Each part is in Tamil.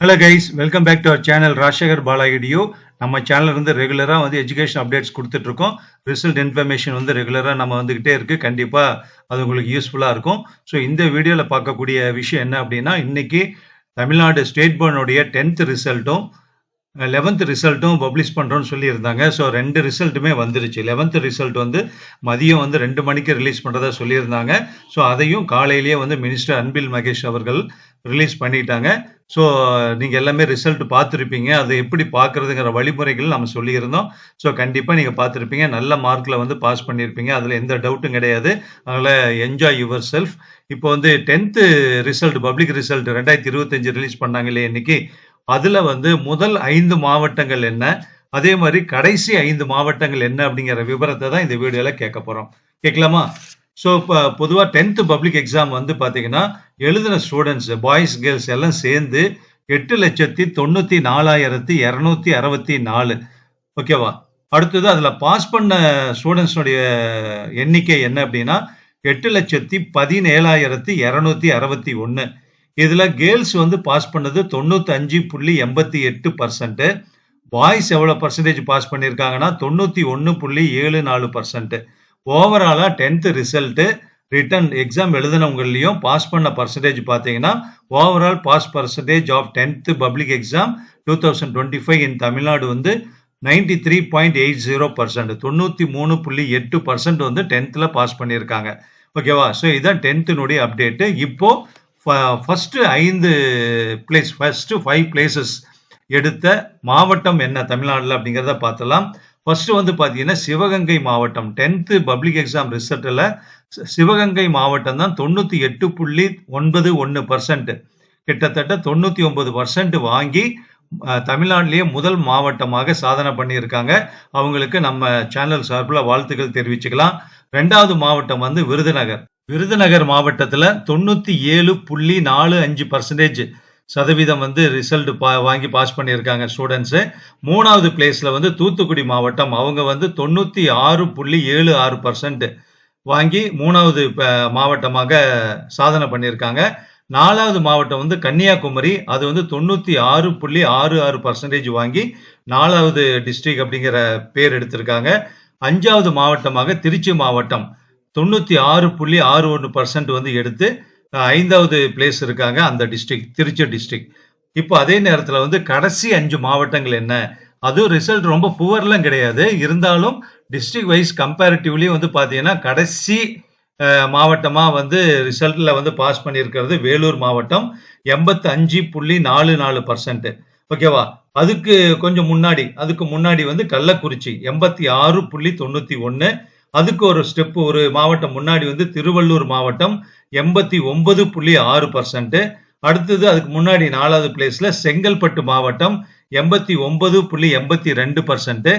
Hello guys welcome back to our channel Rajasekar பாலாகிடியோ நம்ம சேனல் இருந்து ரெகுலராக வந்து எஜுகேஷன் அப்டேட்ஸ் கொடுத்துட்ருக்கோம் ரிசல்ட் இன்ஃபர்மேஷன் வந்து ரெகுலராக நம்ம வந்துக்கிட்டே இருக்குது கண்டிப்பாக அது உங்களுக்கு யூஸ்ஃபுல்லாக இருக்கும். ஸோ இந்த வீடியோவில் பார்க்கக்கூடிய விஷயம் என்ன அப்படின்னா இன்றைக்கி தமிழ்நாடு ஸ்டேட் போர்டுடைய டென்த் ரிசல்ட்டும் லெவன்த் ரிசல்ட்டும் பப்ளிஷ் பண்ணுறோன்னு சொல்லியிருந்தாங்க. ஸோ ரெண்டு ரிசல்ட்டுமே வந்துருச்சு. லெவன்த் ரிசல்ட் வந்து மதியம் வந்து ரெண்டு மணிக்கு ரிலீஸ் பண்ணுறதா சொல்லியிருந்தாங்க. ஸோ அதையும் காலையிலேயே வந்து மினிஸ்டர் அன்பில் மகேஷ் அவர்கள் ரிலீஸ் பண்ணிட்டாங்க. ஸோ நீங்கள் எல்லாமே ரிசல்ட் பார்த்துருப்பீங்க. அதை எப்படி பார்க்குறதுங்கிற வழிமுறைகள் நம்ம சொல்லியிருந்தோம். ஸோ கண்டிப்பாக நீங்கள் பார்த்துருப்பீங்க. நல்ல மார்க்கில் வந்து பாஸ் பண்ணியிருப்பீங்க. அதில் எந்த டவுட்டும் கிடையாது. அதனால் என்ஜாய் யுவர் செல்ஃப் இப்போ வந்து டென்த்து ரிசல்ட் பப்ளிக் ரிசல்ட் ரெண்டாயிரத்தி இருபத்தஞ்சு ரிலீஸ் பண்ணாங்க இல்லையா இன்னைக்கு. அதில் வந்து முதல் ஐந்து மாவட்டங்கள் என்ன? அதே மாதிரி கடைசி ஐந்து மாவட்டங்கள் என்ன அப்படிங்கிற விவரத்தை தான் இந்த வீடியோவில் கேட்க போகிறோம் கேட்கலாமா? ஸோ இப்போ பொதுவாக டென்த்து பப்ளிக் எக்ஸாம் வந்து பார்த்தீங்கன்னா எழுதின ஸ்டூடெண்ட்ஸ் பாய்ஸ் கேர்ள்ஸ் எல்லாம் சேர்ந்து எட்டு லட்சத்தி தொண்ணூற்றி நாலாயிரத்தி இரநூத்தி அறுபத்தி நாலு. ஓகேவா அடுத்தது அதில் பாஸ் பண்ண ஸ்டூடெண்ட்ஸுடைய எண்ணிக்கை என்ன அப்படின்னா எட்டு லட்சத்தி பதினேழாயிரத்தி இரநூத்தி அறுபத்தி ஒன்று இதில் கேர்ள்ஸ் வந்து பாஸ் பண்ணது தொண்ணூத்தஞ்சு புள்ளி எண்பத்தி எட்டு பர்சன்ட் பாய்ஸ் எவ்வளோ பர்சன்டேஜ் பாஸ் பண்ணியிருக்காங்கன்னா தொண்ணூற்றி ஒன்று புள்ளி ஏழு நாலு பர்சன்ட்டு ஓவராலாக டென்த்து ரிசல்ட்டு ரிட்டன் எக்ஸாம் எழுதினவங்களையும் பாஸ் பண்ண பர்சன்டேஜ் பார்த்தீங்கன்னா overall pass percentage of tenth public exam two thousand twenty five in Tamil Nadu வந்து ninety three point eight zero percent தொண்ணூற்றி மூணு புள்ளி எட்டு பர்சன்ட் வந்து டென்த்தில் பாஸ் பண்ணியிருக்காங்க. ஓகேவா ஸோ இதுதான் டென்த்தினுடைய அப்டேட்டு இப்போது ஃபஸ்ட்டு ஐந்து பிளேஸ் ஃபஸ்ட்டு ஃபைவ் பிளேசஸ் எடுத்த மாவட்டம் என்ன தமிழ்நாட்டில் அப்படிங்கிறத பார்த்தலாம். ஃபர்ஸ்ட் வந்து பார்த்தீங்கன்னா சிவகங்கை மாவட்டம். டென்த்து பப்ளிக் எக்ஸாம் ரிசல்ட்டில் சிவகங்கை மாவட்டம் தான் தொண்ணூற்றி எட்டு புள்ளி ஒன்பது ஒன்று பர்சன்ட் கிட்டத்தட்ட தொண்ணூற்றி ஒன்பது பர்சன்ட் வாங்கி தமிழ்நாட்டிலேயே முதல் மாவட்டமாக சாதனை பண்ணியிருக்காங்க. அவங்களுக்கு நம்ம சேனல் சார்பில் வாழ்த்துக்கள் தெரிவிச்சுக்கலாம். ரெண்டாவது மாவட்டம் வந்து விருதுநகர். விருதுநகர் மாவட்டத்தில் தொண்ணூற்றி ஏழு புள்ளி நாலு அஞ்சு பர்சன்டேஜ் சதவீதம் வந்து ரிசல்ட் பா வாங்கி பாஸ் பண்ணியிருக்காங்க ஸ்டூடெண்ட்ஸு மூணாவது பிளேஸில் வந்து தூத்துக்குடி மாவட்டம். அவங்க வந்து தொண்ணூற்றி ஆறு புள்ளி ஏழு ஆறு பர்சன்ட் வாங்கி மூணாவது மாவட்டமாக சாதனை பண்ணியிருக்காங்க. நாலாவது மாவட்டம் வந்து கன்னியாகுமரி. அது வந்து தொண்ணூற்றி ஆறு புள்ளி ஆறு ஆறு பர்சன்டேஜ் வாங்கி நாலாவது டிஸ்ட்ரிக்ட் அப்படிங்கிற பேர் எடுத்திருக்காங்க. அஞ்சாவது மாவட்டமாக திருச்சி மாவட்டம். தொண்ணூற்றி ஆறு புள்ளி ஆறு ஒன்று பர்சன்ட் வந்து எடுத்து ஐந்தாவது பிளேஸ் இருக்காங்க அந்த டிஸ்ட்ரிக்ட் திருச்சி டிஸ்ட்ரிக்ட் இப்போ அதே நேரத்தில் வந்து கடைசி அஞ்சு மாவட்டங்கள் என்ன? அதுவும் ரிசல்ட் ரொம்ப புவர்லாம் கிடையாது. இருந்தாலும் டிஸ்ட்ரிக்ட் வைஸ் கம்பேரிட்டிவ்லி வந்து பார்த்தீங்கன்னா கடைசி மாவட்டமாக வந்து ரிசல்ட்டில் வந்து பாஸ் பண்ணியிருக்கிறது வேலூர் மாவட்டம். எண்பத்தி அஞ்சு புள்ளி நாலு நாலு பர்சன்ட் ஓகேவா அதுக்கு கொஞ்சம் முன்னாடி அதுக்கு முன்னாடி வந்து கள்ளக்குறிச்சி எண்பத்தி ஆறு புள்ளி தொண்ணூற்றி ஒன்று அதுக்கு ஒரு ஸ்டெப் ஒரு மாவட்டம் முன்னாடி வந்து திருவள்ளூர் மாவட்டம் எண்பத்தி ஒன்பது புள்ளி ஆறு பர்சன்ட் அடுத்தது அதுக்கு முன்னாடி நாலாவது பிளேஸ்ல செங்கல்பட்டு மாவட்டம் எண்பத்தி ஒன்பது புள்ளி எண்பத்தி ரெண்டு பர்சன்ட்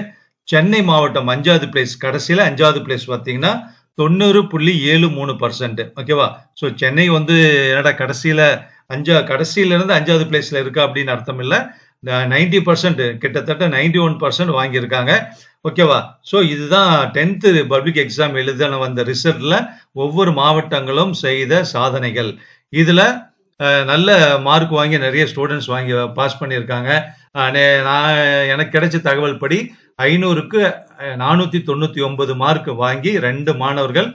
சென்னை மாவட்டம் அஞ்சாவது பிளேஸ் கடைசியில அஞ்சாவது பிளேஸ் பார்த்தீங்கன்னா தொண்ணூறு புள்ளி ஏழு மூணு பர்சன்ட் ஓகேவா ஸோ சென்னை வந்து என்னடா கடைசியில அஞ்சா கடைசியில இருந்து அஞ்சாவது பிளேஸ்ல இருக்கா அப்படின்னு அர்த்தம் இல்லை. நைன்டி பர்சன்ட் கிட்டத்தட்ட நைன்டி ஒன் பர்சன்ட் வாங்கியிருக்காங்க. ஓகேவா? ஸோ இதுதான் டென்த்து பப்ளிக் எக்ஸாம் எழுதின வந்த ரிசல்ட்ல ஒவ்வொரு மாவட்டங்களும் செய்த சாதனைகள். இதில் நல்ல மார்க் வாங்கி நிறைய ஸ்டூடெண்ட்ஸ் வாங்கி பாஸ் பண்ணியிருக்காங்க. நான் எனக்கு கிடைச்ச தகவல் படி ஐநூறுக்கு நானூற்றி தொண்ணூற்றி ஒன்பது மார்க் வாங்கி ரெண்டு மாணவர்கள்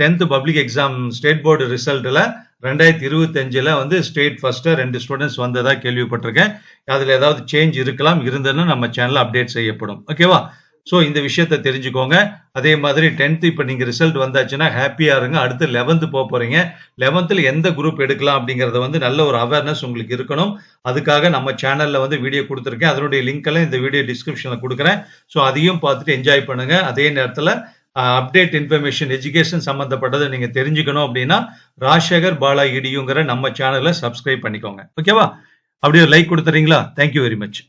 tenth public exam state board ரிசல்ட்டில் ரெண்டாயிரத்தி இருபத்தஞ்சில் வந்து ஸ்டேட் ஃபர்ஸ்ட்டு ரெண்டு ஸ்டூடெண்ட்ஸ் வந்ததாக கேள்விப்பட்டிருக்கேன். அதில் ஏதாவது சேஞ்ச் இருக்கலாம் இருந்ததுன்னா நம்ம சேனலில் அப்டேட் செய்யப்படும். ஓகேவா ஸோ இந்த விஷயத்த தெரிஞ்சுக்கோங்க. அதே மாதிரி டென்த்து இப்போ நீங்கள் ரிசல்ட் வந்தாச்சுன்னா ஹாப்பியாக இருங்க. அடுத்து லெவன்த்து போக போகிறீங்க லெவன்த்தில் எந்த குரூப் எடுக்கலாம் அப்படிங்கிறத வந்து நல்ல ஒரு அவேர்னஸ் உங்களுக்கு இருக்கணும். அதுக்காக நம்ம சேனலில் வந்து வீடியோ கொடுத்துருக்கேன். அதனுடைய லிங்க்கெல்லாம் இந்த வீடியோ டிஸ்கிரிப்ஷனில் கொடுக்குறேன். ஸோ அதையும் பார்த்துட்டு என்ஜாய் பண்ணுங்கள் அதே நேரத்தில் அப்டேட் இன்ஃபர்மேஷன் எஜுகேஷன் சம்மந்தப்பட்டதை நீங்கள் தெரிஞ்சுக்கணும் அப்படின்னா ராஜசேகர் பாலா இடியுங்கிற நம்ம சேனலை சப்ஸ்கிரைப் பண்ணிக்கோங்க. ஓகேவா அப்படியே like கொடுத்துறீங்களா? Thank you very much